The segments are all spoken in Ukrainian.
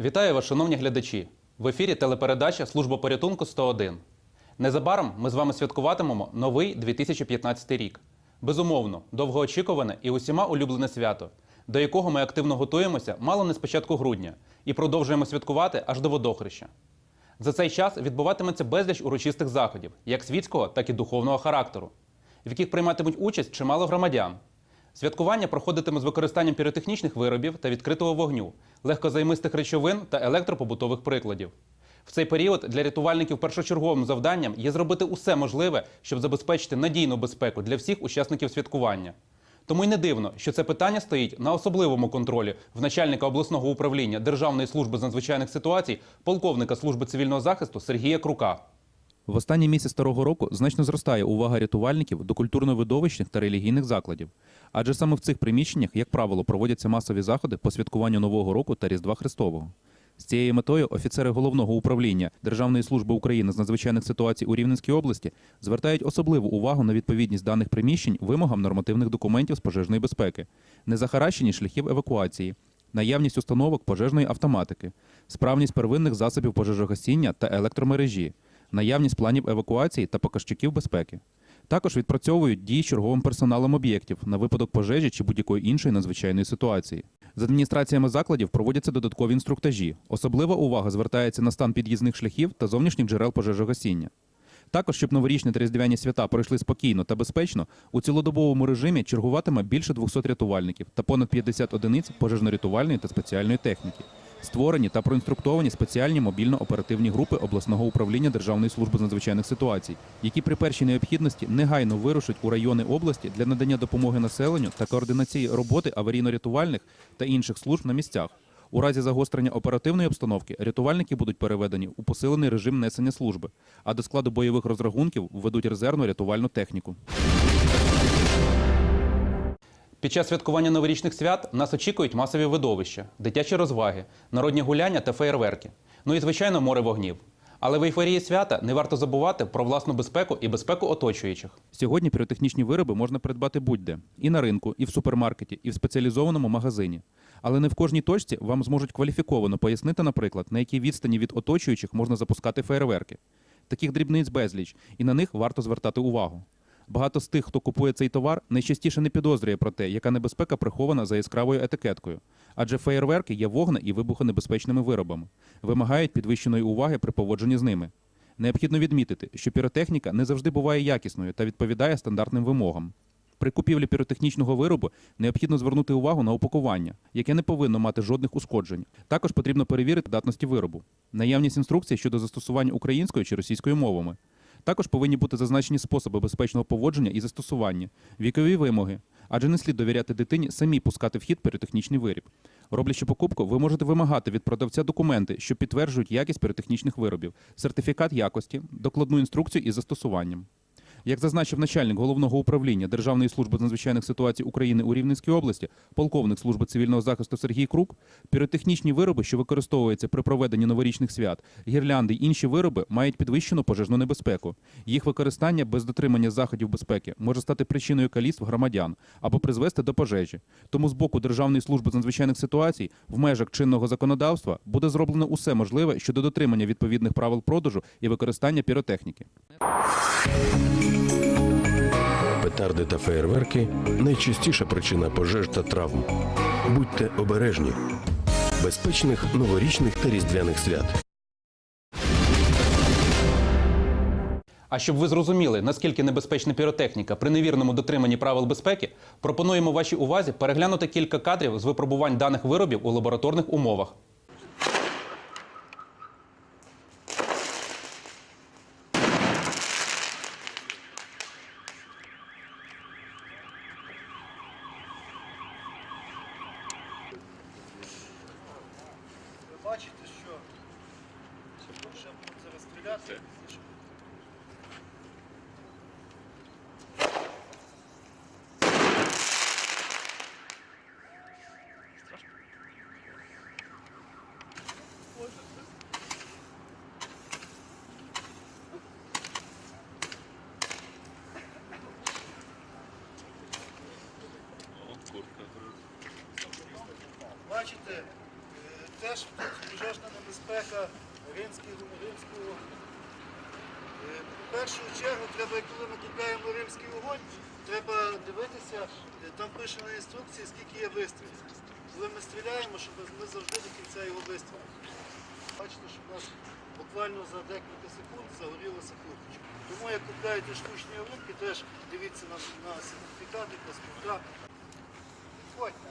Вітаю вас, шановні глядачі! В ефірі телепередача Служба порятунку 101. Незабаром ми з вами святкуватимемо новий 2015 рік. Безумовно, довгоочікуване і усіма улюблене свято, до якого ми активно готуємося мало не з початку грудня і продовжуємо святкувати аж до водохреща. За цей час відбуватиметься безліч урочистих заходів, як світського, так і духовного характеру, в яких прийматимуть участь чимало громадян. Святкування проходитиме з використанням піротехнічних виробів та відкритого вогню, легкозаймистих речовин та електропобутових прикладів. В цей період для рятувальників першочерговим завданням є зробити усе можливе, щоб забезпечити надійну безпеку для всіх учасників святкування. Тому й не дивно, що це питання стоїть на особливому контролі в начальника обласного управління Державної служби з надзвичайних ситуацій, полковника служби цивільного захисту Сергія Крука. В останній місяць старого року значно зростає увага рятувальників до культурно-видовищних та релігійних закладів. Адже саме в цих приміщеннях, як правило, проводяться масові заходи по святкуванню Нового року та Різдва Христового. З цією метою офіцери головного управління Державної служби України з надзвичайних ситуацій у Рівненській області звертають особливу увагу на відповідність даних приміщень вимогам нормативних документів з пожежної безпеки, незахаращені шляхів евакуації, наявність установок пожежної автоматики, справність первинних засобів пожежогасіння та електромережі, наявність планів евакуації та показчиків безпеки. Також відпрацьовують дії з черговим персоналом об'єктів на випадок пожежі чи будь-якої іншої надзвичайної ситуації. З адміністраціями закладів проводяться додаткові інструктажі. Особлива увага звертається на стан під'їзних шляхів та зовнішніх джерел пожежогасіння. Також, щоб новорічні та різдвяні свята пройшли спокійно та безпечно, у цілодобовому режимі чергуватиме більше 200 рятувальників та понад 50 одиниць пожежно-рятувальної та спеціальної техніки. Створені та проінструктовані спеціальні мобільно-оперативні групи обласного управління Державної служби з надзвичайних ситуацій, які при першій необхідності негайно вирушать у райони області для надання допомоги населенню та координації роботи аварійно-рятувальних та інших служб на місцях. У разі загострення оперативної обстановки рятувальники будуть переведені у посилений режим несення служби, а до складу бойових розрахунків введуть резервну рятувальну техніку. Під час святкування новорічних свят нас очікують масові видовища, дитячі розваги, народні гуляння та феєрверки. Ну і, звичайно, море вогнів. Але в ейфорії свята не варто забувати про власну безпеку і безпеку оточуючих. Сьогодні піротехнічні вироби можна придбати будь-де і на ринку, і в супермаркеті, і в спеціалізованому магазині. Але не в кожній точці вам зможуть кваліфіковано пояснити, наприклад, на якій відстані від оточуючих можна запускати фейерверки. Таких дрібниць безліч, і на них варто звертати увагу. Багато з тих, хто купує цей товар, найчастіше не підозрює про те, яка небезпека прихована за яскравою етикеткою. Адже феєрверки є вогне і вибухонебезпечними виробами, вимагають підвищеної уваги при поводженні з ними. Необхідно відмітити, що піротехніка не завжди буває якісною та відповідає стандартним вимогам. При купівлі піротехнічного виробу необхідно звернути увагу на упакування, яке не повинно мати жодних ушкоджень. Також потрібно перевірити датності виробу, наявність інструкцій щодо застосування українською чи російською мовами. Також повинні бути зазначені способи безпечного поводження і застосування, вікові вимоги, адже не слід довіряти дитині самі пускати в хід піротехнічний виріб. Роблячи покупку, ви можете вимагати від продавця документи, що підтверджують якість піротехнічних виробів, сертифікат якості, докладну інструкцію із застосуванням. Як зазначив начальник головного управління Державної служби з надзвичайних ситуацій України у Рівненській області, полковник служби цивільного захисту Сергій Крук, піротехнічні вироби, що використовуються при проведенні новорічних свят, гірлянди й інші вироби мають підвищену пожежну небезпеку. Їх використання без дотримання заходів безпеки може стати причиною каліцтв громадян або призвести до пожежі. Тому з боку Державної служби з надзвичайних ситуацій в межах чинного законодавства буде зроблено усе можливе щодо дотримання відповідних правил продажу і використання піротехніки. Петарди та феєрверки найчастіша причина пожеж та травм. Будьте обережні. Безпечних новорічних та різдвяних свят. А щоб ви зрозуміли, наскільки небезпечна піротехніка при невірному дотриманні правил безпеки, пропонуємо вашій увазі переглянути кілька кадрів з випробувань даних виробів у лабораторних умовах. Бачите, що ще будуть зараз стріляти. Бачите, е, теж пожежна римського, римського. Е, В першу чергу треба, коли ми купляємо римський вогонь, треба дивитися, е, там пише на інструкції, скільки є вистрілів. Коли ми стріляємо, щоб ми завжди до кінця його вистрілили. Бачите, що в нас буквально за декілька секунд загорілася курточка. Тому як купляєте штучні ялинки, теж дивіться на, на сертифікати, паспорта. Підходьте.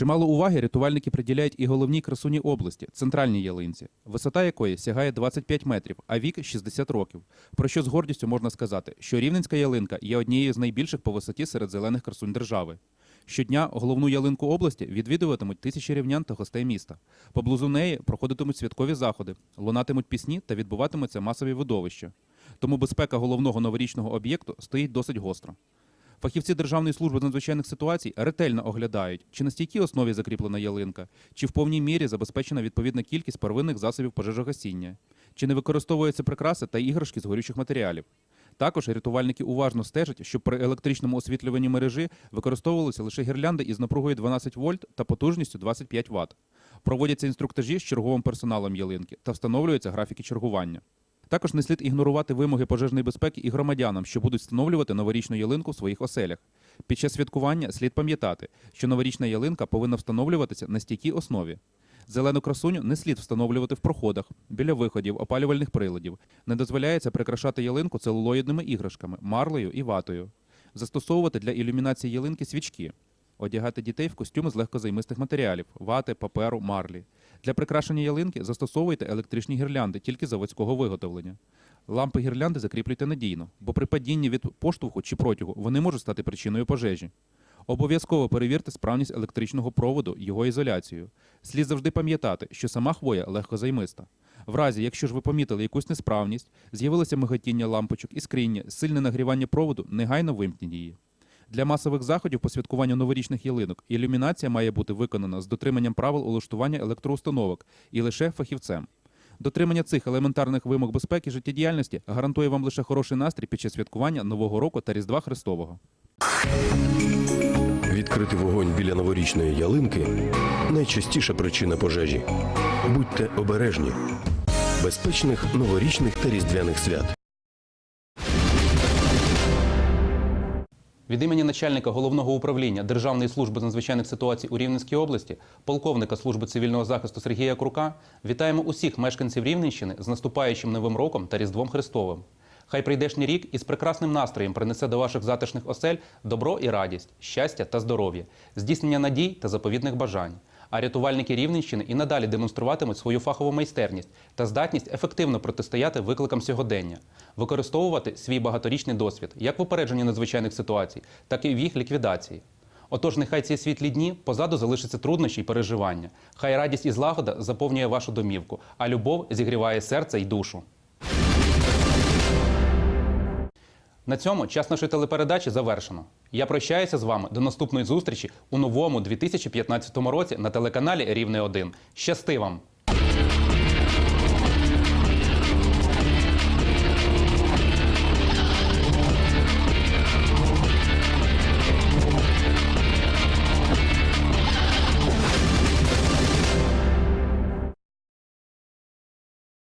Чимало уваги рятувальники приділяють і головній красуні області центральній ялинці, висота якої сягає 25 метрів, а вік 60 років. Про що з гордістю можна сказати, що рівненська ялинка є однією з найбільших по висоті серед зелених красунь держави. Щодня головну ялинку області відвідуватимуть тисячі рівнян та гостей міста. Поблизу неї проходитимуть святкові заходи, лунатимуть пісні та відбуватимуться масові видовища. Тому безпека головного новорічного об'єкту стоїть досить гостро. Фахівці Державної служби з надзвичайних ситуацій ретельно оглядають, чи на стійкій основі закріплена ялинка, чи в повній мірі забезпечена відповідна кількість первинних засобів пожежогасіння, чи не використовуються прикраси та іграшки з горючих матеріалів. Також рятувальники уважно стежать, щоб при електричному освітлюванні мережі використовувалися лише гірлянди із напругою 12 вольт та потужністю 25 Вт. Проводяться інструктажі з черговим персоналом ялинки та встановлюються графіки чергування. Також не слід ігнорувати вимоги пожежної безпеки і громадянам, що будуть встановлювати новорічну ялинку в своїх оселях. Під час святкування слід пам'ятати, що новорічна ялинка повинна встановлюватися на стійкій основі. Зелену красуню не слід встановлювати в проходах, біля виходів, опалювальних приладів. Не дозволяється прикрашати ялинку целулоїдними іграшками, марлею і ватою. Застосовувати для ілюмінації ялинки свічки. Одягати дітей в костюми з легкозаймистих матеріалів вати, паперу, марлі. Для прикрашення ялинки застосовуйте електричні гірлянди тільки заводського виготовлення. Лампи гірлянди закріплюйте надійно, бо при падінні від поштовху чи протягу вони можуть стати причиною пожежі. Обов'язково перевірте справність електричного проводу, його ізоляцію. Слід завжди пам'ятати, що сама хвоя легкозаймиста. В разі, якщо ж ви помітили якусь несправність, з'явилося миготіння лампочок, іскріння, сильне нагрівання проводу, негайно вимкніть її. Для масових заходів по святкуванню новорічних ялинок ілюмінація має бути виконана з дотриманням правил улаштування електроустановок і лише фахівцем. Дотримання цих елементарних вимог безпеки життєдіяльності гарантує вам лише хороший настрій під час святкування Нового року та Різдва Христового. Відкрити вогонь біля новорічної ялинки найчастіша причина пожежі. Будьте обережні. Безпечних новорічних та різдвяних свят. Від імені начальника головного управління Державної служби з надзвичайних ситуацій у Рівненській області, полковника служби цивільного захисту Сергія Крука, вітаємо усіх мешканців Рівненщини з наступаючим новим роком та Різдвом Христовим. Хай прийдешній рік із прекрасним настроєм принесе до ваших затишних осель добро і радість, щастя та здоров'я, здійснення надій та заповідних бажань. А рятувальники Рівненщини і надалі демонструватимуть свою фахову майстерність та здатність ефективно протистояти викликам сьогодення, використовувати свій багаторічний досвід як в упередженні надзвичайних ситуацій, так і в їх ліквідації. Отож, нехай ці світлі дні позаду залишаться труднощі й переживання. Хай радість і злагода заповнює вашу домівку, а любов зігріває серце й душу. На цьому час нашої телепередачі завершено. Я прощаюся з вами до наступної зустрічі у новому 2015 році на телеканалі Рівне 1. Щасти вам!